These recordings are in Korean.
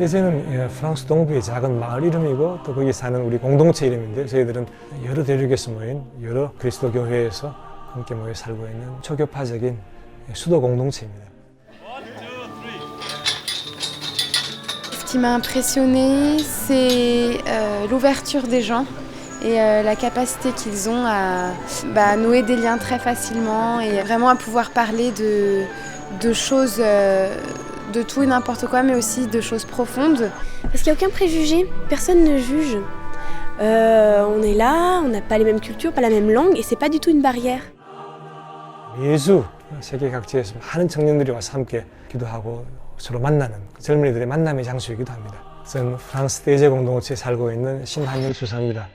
떼제는 예, 프랑스 동부의 작은 마을 이름이고 또 거기 사는 우리 공동체 이름인데 저희들은 여러 대륙에서 모인 여러 그리스도 교회에서 함께 모여 살고 있는 초교파적인 수도 공동체입니다. Ce qui m'a impressionné, c'est euh, l'ouverture des gens et euh, la capacité qu'ils ont à bah, nouer des liens très facilement et vraiment à pouvoir parler de, de choses, euh, de tout et n'importe quoi, mais aussi de choses profondes. Parce qu'il n'y a aucun préjugé, personne ne juge. Euh, on est là, on n'a pas les mêmes cultures, pas la même langue, et c'est pas du tout une barrière. 매주 세계 각지에서 많은 청년들이 와서 함께 기도하고 서로 만나는 젊은이들의 만남의 장소이기도 합니다. 저는 프랑스 대제 공동체에 살고 있는 신한일 수사입니다.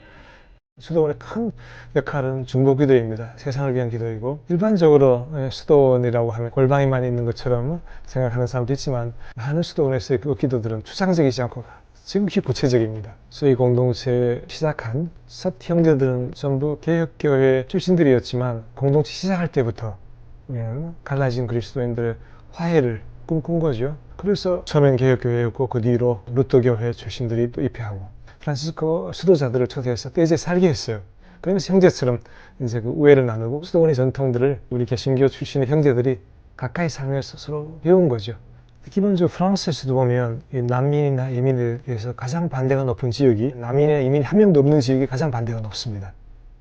수도원의 큰 역할은 중보 기도입니다. 세상을 위한 기도이고 일반적으로 예, 수도원이라고 하면 골방에만 있는 것처럼 생각하는 사람도 있지만 많은 수도원에서의 그 기도들은 추상적이지 않고 지극히 구체적입니다. 저희 공동체 시작한 첫 형제들은 전부 개혁교회 출신들이었지만 공동체 시작할 때부터 예, 갈라진 그리스도인들의 화해를 꿈꾼 거죠. 그래서 처음엔 개혁교회였고 그 뒤로 루터교회 출신들이 또 입회하고 프란시스코 수도자들을 초대해서 떼제 살게 했어요. 그러면서 형제처럼 이제 그 우애를 나누고 수도원의 전통들을 우리 개신교 출신의 형제들이 가까이 살면서 서로 배운 거죠. 기본적으로 프랑스에서도 보면 이 난민이나 이민에 대해서 가장 반대가 높은 지역이 난민이나 이민이 한 명도 없는 지역이 가장 반대가 높습니다.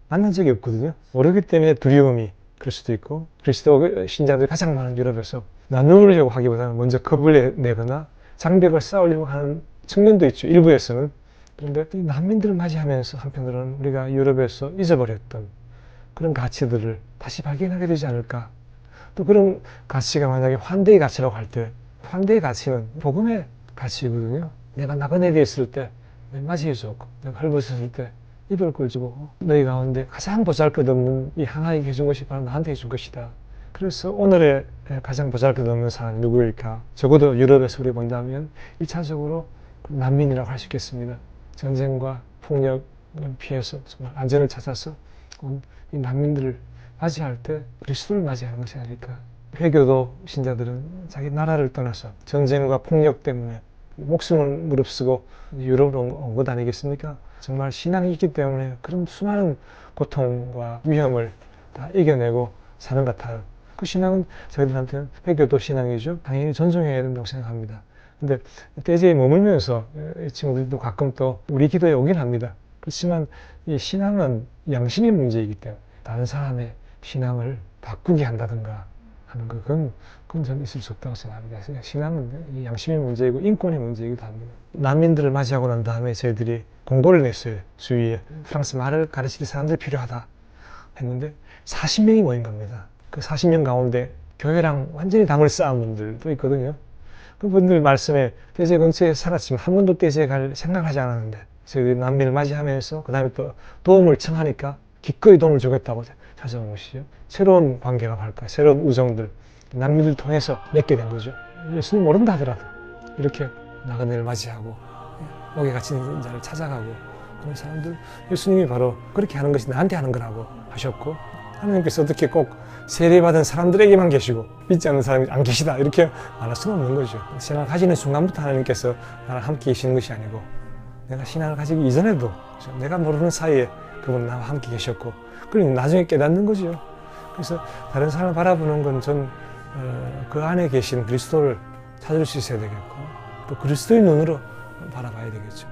만난 적이 없거든요. 모르기 때문에 두려움이 그럴 수도 있고 그리스도 신자들이 가장 많은 유럽에서 나누려고 하기보다는 먼저 겁을 내- 내거나 장벽을 쌓으려고 하는 측면도 있죠. 일부에서는. 그런데 이 난민들을 맞이하면서 한편으로는 우리가 유럽에서 잊어버렸던 그런 가치들을 다시 발견하게 되지 않을까. 또 그런 가치가 만약에 환대의 가치라고 할 때 환대의 가치는 복음의 가치거든요. 내가 나그네에 있을 때 맞이해주고 내가 헐벗었을 때 이별 꼴주고 너희 가운데 가장 보잘 것 없는 이 하나님이 해준 것이 바로 나한테 해준 것이다. 그래서 오늘의 가장 보잘것없는 사람이 누구일까? 적어도 유럽에서 우리 본다면 1차적으로 난민이라고 할 수 있겠습니다. 전쟁과 폭력을 피해서 정말 안전을 찾아서 온 이 난민들을 맞이할 때 그리스도를 맞이하는 것이 아닐까. 회교도 신자들은 자기 나라를 떠나서 전쟁과 폭력 때문에 목숨을 무릅쓰고 유럽으로 온 것 아니겠습니까? 정말 신앙이 있기 때문에 그런 수많은 고통과 위험을 다 이겨내고 사는 것 같아요. 그 신앙은 저희들한테는 회교도 신앙이죠. 당연히 존중해야 된다고 생각합니다. 근데 떼지에 머물면서 이 친구들도 가끔 또 우리 기도에 오긴 합니다. 그렇지만 이 신앙은 양심의 문제이기 때문에 다른 사람의 신앙을 바꾸게 한다든가 하는 거 그건 그건 저는 있을 수 없다고 생각합니다. 신앙은 이 양심의 문제이고 인권의 문제이기도 합니다. 난민들을 맞이하고 난 다음에 저희들이 공고를 냈어요. 주위에 프랑스 말을 가르칠 사람들이 필요하다 했는데 40명이 모인 겁니다. 그 40명 가운데 교회랑 완전히 담을 쌓은 분들도 있거든요. 그분들 말씀에 떼제 근처에 살았지만 한 번도 떼제에 갈 생각하지 않았는데 저희들이 난민을 맞이하면서 그 다음에 또 도움을 청하니까 기꺼이 도움을 주겠다고 찾아온 것이죠. 새로운 관계가 발까, 새로운 우정들, 난민을 통해서 맺게 된 거죠. 예수님 모른다 하더라도 이렇게 나그네를 맞이하고 목에 갇힌 자를 찾아가고 그런 사람들 예수님이 바로 그렇게 하는 것이 나한테 하는 거라고 하셨고 하나님께서 어떻게 꼭 세례받은 사람들에게만 계시고 믿지 않는 사람이 안 계시다 이렇게 말할 수는 없는 거죠. 신앙을 가지는 순간부터 하나님께서 나랑 함께 계시는 것이 아니고 내가 신앙을 가지기 이전에도 그죠? 내가 모르는 사이에 그분 나와 함께 계셨고 그리고 나중에 깨닫는 거죠. 그래서 다른 사람을 바라보는 건 전 그 안에 계신 그리스도를 찾을 수 있어야 되겠고 또 그리스도의 눈으로 바라봐야 되겠죠.